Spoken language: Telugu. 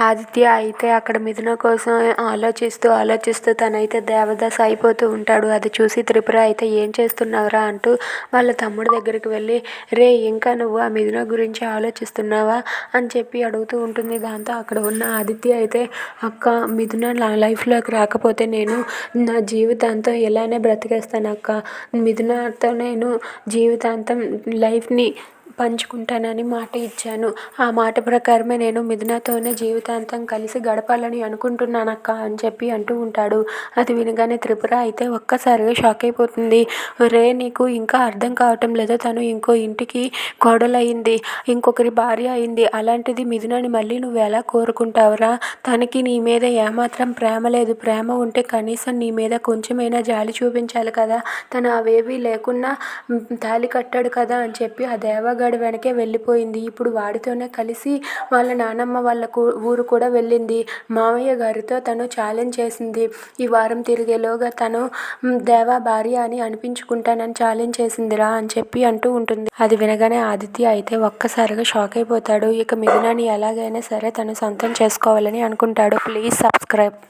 ఆదిత్య అయితే అక్కడ మిథున కోసం ఆలోచిస్తూ ఆలోచిస్తూ తనైతే దేవదాస్ అయిపోతూ ఉంటాడు. అది చూసి త్రిపుర అయితే ఏం చేస్తున్నావురా అంటూ వాళ్ళ తమ్ముడి దగ్గరికి వెళ్ళి రే ఇంకా నువ్వు ఆ మిథున గురించి ఆలోచిస్తున్నావా? అని చెప్పి అడుగుతూ ఉంటుంది. దాంతో అక్కడ ఉన్న ఆదిత్య అయితే అక్క మిథున నా లైఫ్లోకి రాకపోతే నేను నా జీవితాంతం ఎలానే బ్రతికేస్తాను అక్క. మిథునతో నేను జీవితాంతం లైఫ్ని పంచుకుంటానని మాట ఇచ్చాను. ఆ మాట ప్రకారమే నేను మిథునతోనే జీవితాంతం కలిసి గడపాలని అనుకుంటున్నాను అక్క అని చెప్పి అంటూ ఉంటాడు. అది వినగానే త్రిపుర అయితే ఒక్కసారిగా షాక్ అయిపోతుంది. రే నీకు ఇంకా అర్థం కావటం లేదు. తను ఇంకో ఇంటికి కోడలయ్యింది ఇంకొకరి భార్య అయింది. అలాంటిది మిథునని మళ్ళీ నువ్వు ఎలా కోరుకుంటావురా? తనకి నీ మీద ఏమాత్రం ప్రేమ లేదు. ప్రేమ ఉంటే కనీసం నీ మీద కొంచెమైనా జాలి చూపించాలి కదా. తను అవేవీ లేకున్నా తాలి తాళి కట్టాడు కదా అని చెప్పి ఆ దేవగడ వెనకే వెళ్ళిపోయింది. ఇప్పుడు వాడితోనే కలిసి వాళ్ళ నానమ్మ వాళ్ళ ఊరు కూడా వెళ్ళింది. మామయ్య గారితో తను ఛాలెంజ్ చేసింది. ఈ వారం తిరిగేలోగా తను దేవా భార్య అని అనిపించుకుంటానని ఛాలెంజ్ చేసిందిరా అని చెప్పి అంటూ ఉంటుంది. అది వినగానే ఆదిత్య అయితే ఒక్కసారిగా షాక్ అయిపోతాడు. ఇక మిథునాని ఎలాగైనా సరే తను సొంతం చేసుకోవాలని అనుకుంటాడు. Please subscribe.